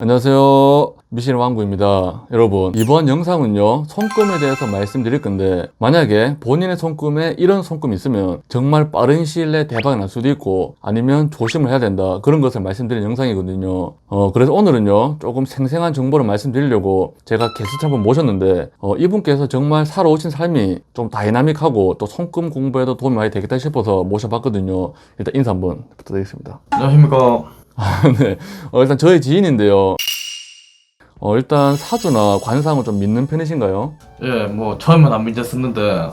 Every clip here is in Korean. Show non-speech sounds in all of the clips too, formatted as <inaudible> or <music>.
안녕하세요. 미신 왕구입니다. 여러분, 이번 영상은요, 손금에 대해서 말씀드릴 건데, 만약에 본인의 손금에 이런 손금이 있으면 정말 빠른 시일 내에 대박이 날 수도 있고, 아니면 조심을 해야 된다. 그런 것을 말씀드린 영상이거든요. 어, 그래서 오늘은요, 조금 생생한 정보를 말씀드리려고 제가 게스트 한번 모셨는데, 어, 이분께서 정말 살아오신 삶이 좀 다이나믹하고 또 손금 공부에도 도움이 많이 되겠다 싶어서 모셔봤거든요. 일단 인사 한번 부탁드리겠습니다. 안녕하십니까. <laughs> 네. 어, 일단 저희 지인인데요. 어, 일단 사주나 관상을 좀 믿는 편이신가요? 예, 뭐 처음엔 안 믿었었는데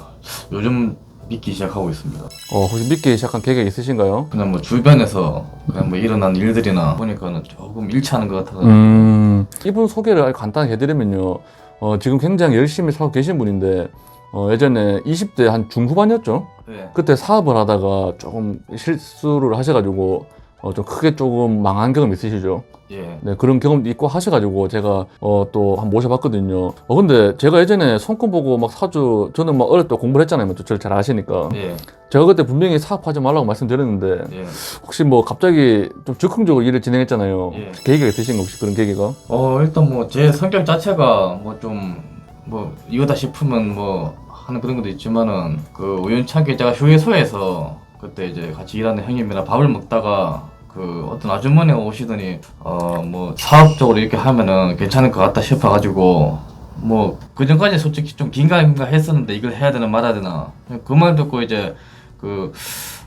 요즘 믿기 시작하고 있습니다. 어, 혹시 믿기 시작한 계획 있으신가요? 그냥 뭐 주변에서 그냥 뭐 일어난 일들이나 보니까는 조금 일치하는 것 같아서 음, 이분 소개를 아주 간단하게 해드리면요. 어, 지금 굉장히 열심히 살고 계신 분인데, 어, 예전에 20대 한 중후반이었죠? 예, 그때 사업을 하다가 조금 실수를 하셔가지고, 어, 좀 크게 조금 망한 경험 있으시죠? 예, 네, 그런 경험도 있고 하셔가지고 제가 어, 또 한번 모셔봤거든요. 어, 근데 제가 예전에 손금 보고 막 사주, 저는 막 어릴 때 공부를 했잖아요. 뭐 저를 잘 아시니까. 예, 제가 그때 분명히 사업하지 말라고 말씀드렸는데 예. 혹시 뭐 갑자기 좀 적극적으로 일을 진행했잖아요. 예. 계기가 있으신 거 혹시 그런 계기가? 어 일단 뭐 제 성격 자체가 뭐 좀 뭐 이거다 싶으면 뭐 하는 그런 것도 있지만은 그 우연찮게 제가 휴게소에서 그때 이제 같이 일하는 형님이랑 밥을 먹다가 그 어떤 아주머니가 오시더니 어 뭐 사업적으로 이렇게 하면은 괜찮을 것 같다 싶어가지고 뭐 그전까지 솔직히 좀 긴가민가 했었는데 이걸 해야 되나 말아야 되나 그말 듣고 이제 그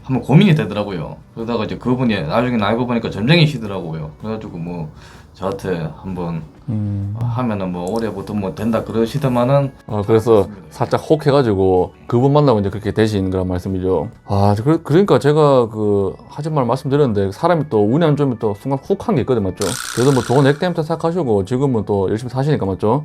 한번 고민이 되더라고요 그러다가 이제 그분이 나중에 알고 보니까 점쟁이시더라고요 그래가지고 뭐 저한테 한번 음. 하면은 뭐 올해부터 뭐 된다 그러시더만은 어, 그래서. 살짝 혹 해가지고 그분 만나고 이제 그렇게 되신 그런 말씀이죠. 아, 그, 그러니까 제가 그 하지 말 말씀드렸는데 사람이 또 운이 안 좋으면 또 순간 훅 한 게 있거든, 맞죠? 그래도 뭐 좋은 액 때문에 생각하시고 지금은 또 열심히 사시니까, 맞죠?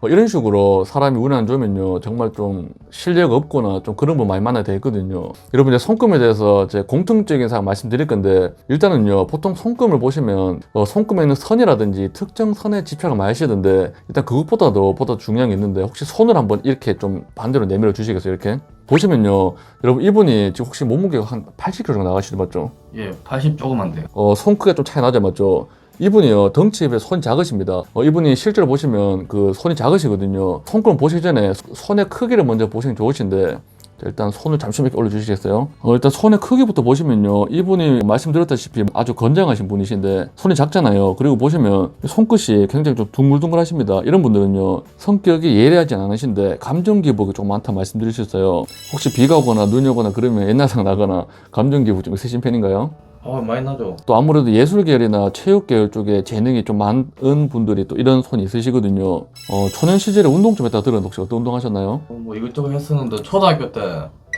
어, 이런 식으로 사람이 운이 안 좋으면요 정말 좀 실력 없거나 좀 그런 분 많이 만나야 되거든요 여러분 이제 손금에 대해서 제 공통적인 사항 말씀드릴 건데 일단은요 보통 손금을 보시면 어, 손금에 있는 선이라든지 특정 선에 집착을 많이 하시던데 일단 그것보다도 보다 중요한 게 있는데 혹시 손을 한번 이렇게 좀 반대로 내밀어 주시겠어요 이렇게 보시면요 여러분 이분이 지금 혹시 몸무게가 한 80kg 정도 나가시죠 맞죠? 예, 80 조금만 돼요. 어, 손 크기가 좀 차이 나죠, 맞죠? 이분이요, 덩치에 비해 손이 작으십니다. 어, 이분이 실제로 보시면 그 손이 작으시거든요. 손금 보시기 전에 손의 크기를 먼저 보시는 게 좋으신데, 자, 일단 손을 잠시만 올려주시겠어요? 어, 일단 손의 크기부터 보시면요. 이분이 말씀드렸다시피 아주 건장하신 분이신데, 손이 작잖아요. 그리고 보시면 손끝이 굉장히 좀 둥글둥글 하십니다. 이런 분들은요, 성격이 예리하지 않으신데, 감정 기복이 좀 많다 말씀드리셨어요. 혹시 비가 오거나 눈이 오거나 그러면 옛날 생각나거나 감정 기복 좀 있으신 편인가요? 어, 많이 나죠. 또 아무래도 예술 계열이나 체육 계열 쪽에 재능이 좀 많은 분들이 또 이런 손이 있으시거든요. 어, 초년 시절에 운동 좀 했다 들었는데 혹시 어떤 운동 하셨나요? 어, 뭐 이것저것 했었는데 초등학교 때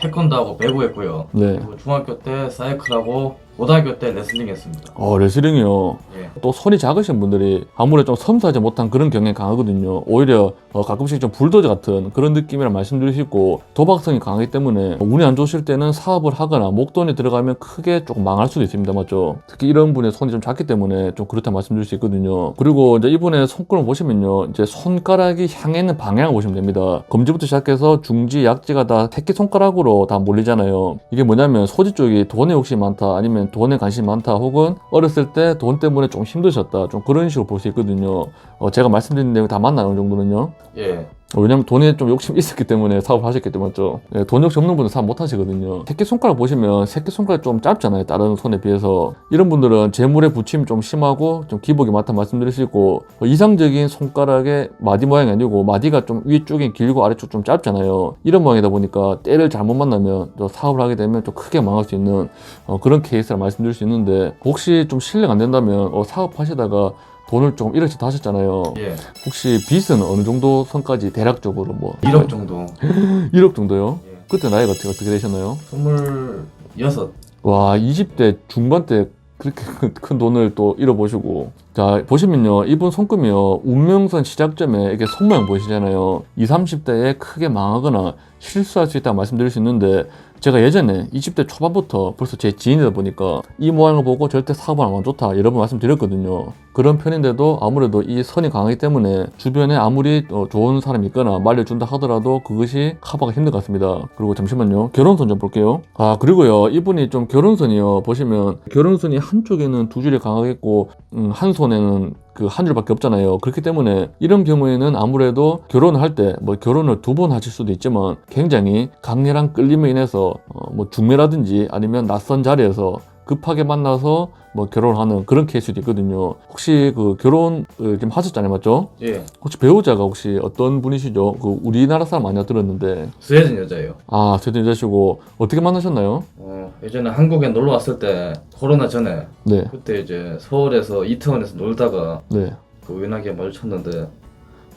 태권도하고 배구 했고요. 네. 그리고 중학교 때 사이클하고 고등학교 때 레슬링 했습니다. 어, 레슬링이요. 예. 또 손이 작으신 분들이 아무래도 좀 섬세하지 못한 그런 경향이 강하거든요. 오히려 어, 가끔씩 좀 불도저 같은 그런 느낌이라 말씀드릴 수 있고 도박성이 강하기 때문에 운이 안 좋으실 때는 사업을 하거나 목돈이 들어가면 크게 조금 망할 수도 있습니다. 맞죠? 특히 이런 분의 손이 좀 작기 때문에 좀 그렇다 말씀드릴 수 있거든요. 그리고 이제 이분의 손가락 보시면요. 이제 손가락이 향해 있는 방향을 보시면 됩니다. 검지부터 시작해서 중지, 약지가 다 새끼 손가락으로 다 몰리잖아요. 이게 뭐냐면 소지 쪽이 돈에 욕심이 많다 아니면 돈에 관심이 많다 혹은 어렸을 때 돈 때문에 좀 힘드셨다 좀 그런 식으로 볼 수 있거든요. 어, 제가 말씀드린 내용 다 맞나요? 어느 정도는요? 예. 어, 왜냐면 돈에 좀 욕심이 있었기 때문에 사업을 하셨기 때문에 맞죠? 예, 돈 욕심 없는 분은 사업 못 하시거든요. 새끼손가락 보시면 새끼손가락 좀 짧잖아요. 다른 손에 비해서. 이런 분들은 재물의 부침이 좀 심하고 좀 기복이 많다 말씀드릴 수 있고 어, 이상적인 손가락의 마디 모양이 아니고 마디가 좀 위쪽이 길고 아래쪽 좀 짧잖아요. 이런 모양이다 보니까 때를 잘못 만나면 또 사업을 하게 되면 좀 크게 망할 수 있는 어, 그런 케이스라 말씀드릴 수 있는데 혹시 좀 실례가 안 된다면 어, 사업하시다가 돈을 조금 1억씩 다 하셨잖아요. 예. 혹시 빚은 어느 정도 선까지 대략적으로 뭐 1억 정도. <laughs> 1억 정도요? 예. 그때 나이가 어떻게, 어떻게 되셨나요? 26. 와 20대 중반 때 그렇게 큰- 큰 돈을 또 잃어보시고 자 보시면요 이분 손금이요 운명선 시작점에 이게 손모양 보이시잖아요 20, 30대에 크게 망하거나 실수할 수 있다고 말씀드릴 수 있는데 제가 예전에 20대 초반부터 벌써 제 지인이다 보니까 이 모양을 보고 절대 하면 안 좋다 여러 번 말씀드렸거든요. 그런 편인데도 아무래도 이 선이 강하기 때문에 주변에 아무리 어, 좋은 사람이 있거나 말려준다 하더라도 그것이 커버가 힘든 것 같습니다. 그리고 잠시만요. 결혼선 좀 볼게요. 아 그리고요 이분이 좀 결혼선이요 보시면 결혼선이 한쪽에는 두 줄이 강하겠고 음, 한 손에는 그한 줄밖에 없잖아요. 그렇기 때문에 이런 경우에는 아무래도 결혼을 할때 뭐 결혼을 두 번 하실 수도 있지만 굉장히 강렬한 끌림에 인해서 어, 뭐 중매라든지 아니면 낯선 자리에서 급하게 만나서 뭐 결혼하는 그런 케이스도 있거든요. 혹시 그 결혼을 지금 하셨잖아요, 맞죠? 예. 혹시 배우자가 혹시 어떤 분이시죠? 그 우리나라 사람 아니라 들었는데 스웨덴 여자예요. 아 스웨덴 여자시고 어떻게 만나셨나요? 어, 예전에 한국에 놀러 왔을 때 코로나 전에 네, 그때 이제 서울에서 이태원에서 놀다가 네. 그 우연하게 마주쳤는데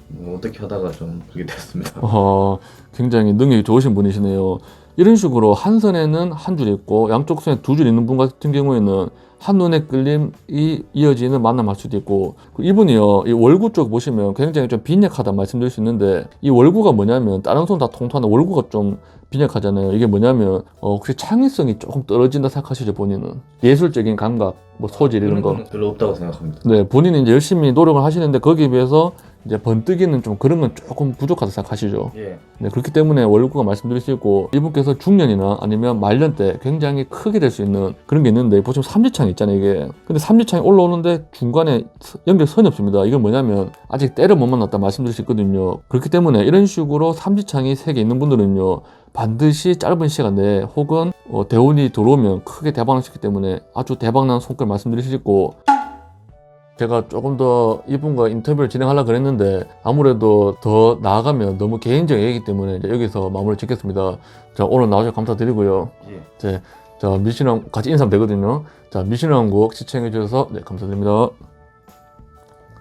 뭐 어떻게 하다가 좀 그렇게 됐습니다. 어, 굉장히 능력이 좋으신 분이시네요. 이런 식으로 한 선에는 한 줄 있고 양쪽 선에 두 줄 있는 분 같은 경우에는 한 눈에 끌림이 이어지는 만남할 수도 있고 그 이분이요 이 월구 쪽 보시면 굉장히 좀 빈약하다 말씀드릴 수 있는데 이 월구가 뭐냐면 다른 손 다 통통한데 월구가 좀 빈약하잖아요 이게 뭐냐면 어, 혹시 창의성이 조금 떨어진다 생각하시죠 본인은 예술적인 감각 뭐 소질 이런 거 별로 없다고 생각합니다. 네, 본인이 이제 열심히 노력을 하시는데 거기에 비해서 이제 번뜩이는 좀 그런 건 조금 부족하다 생각하시죠. 예. 네, 그렇기 때문에 월급가 말씀드릴 수 있고 이분께서 중년이나 아니면 말년 때 굉장히 크게 될 수 있는 그런 게 있는데 보시면 삼지창이 있잖아요 이게 근데 삼지창이 올라오는데 중간에 서- 연결선이 없습니다 이건 뭐냐면 아직 때를 못 만났다 말씀드릴 수 있거든요 그렇기 때문에 이런 식으로 삼지창이 세개 있는 분들은요 반드시 짧은 시간 내에 혹은 어, 대운이 들어오면 크게 대박날 수 있기 때문에 아주 대박난 손길 말씀드릴 수 있고 제가 조금 더 이분과 인터뷰를 진행하려고 그랬는데 아무래도 더 나아가면 너무 개인적인 얘기이기 때문에 여기서 마무리 짓겠습니다. 자, 오늘 나와주셔서 감사드리고요. 예. 자, 자 미신왕 같이 인사하면 되거든요. 자, 미신왕국 시청해 주셔서 네, 감사드립니다.